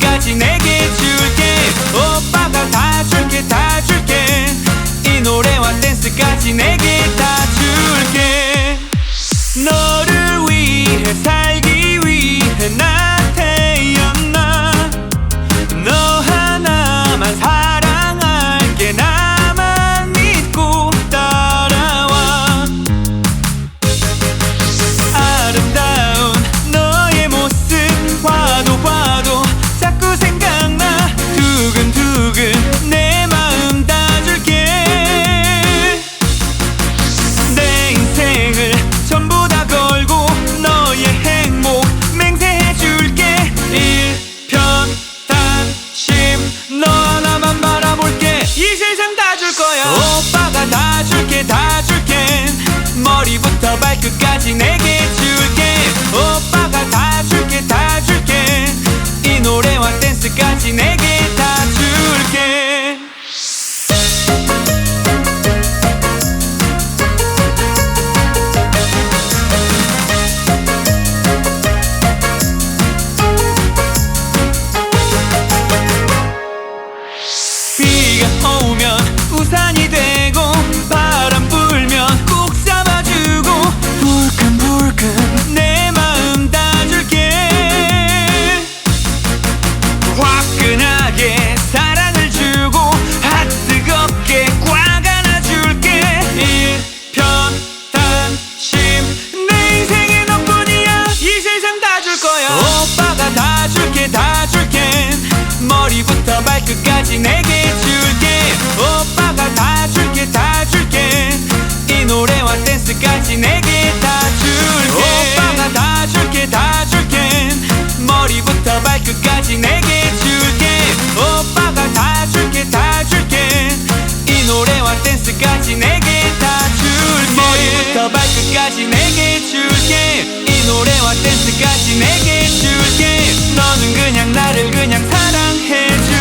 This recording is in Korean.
got you neck. 머리부터 발끝까지 내게 yeah. 내게 줄게. 이 노래와 댄스까지 내게 줄게. 너는 그냥 나를 그냥 사랑해줄게